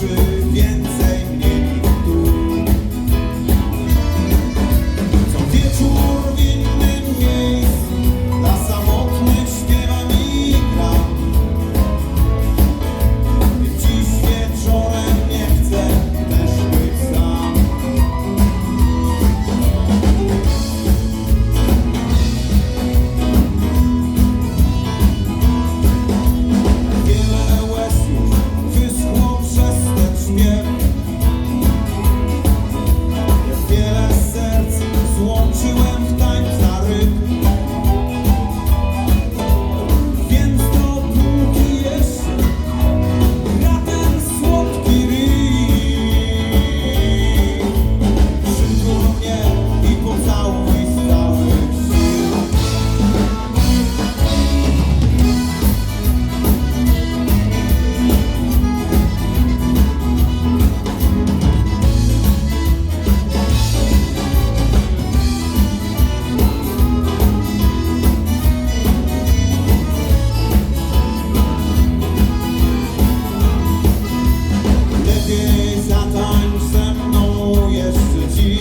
straight zatań ze mną jeszcze dziś.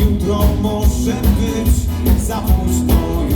Jutro może być za późno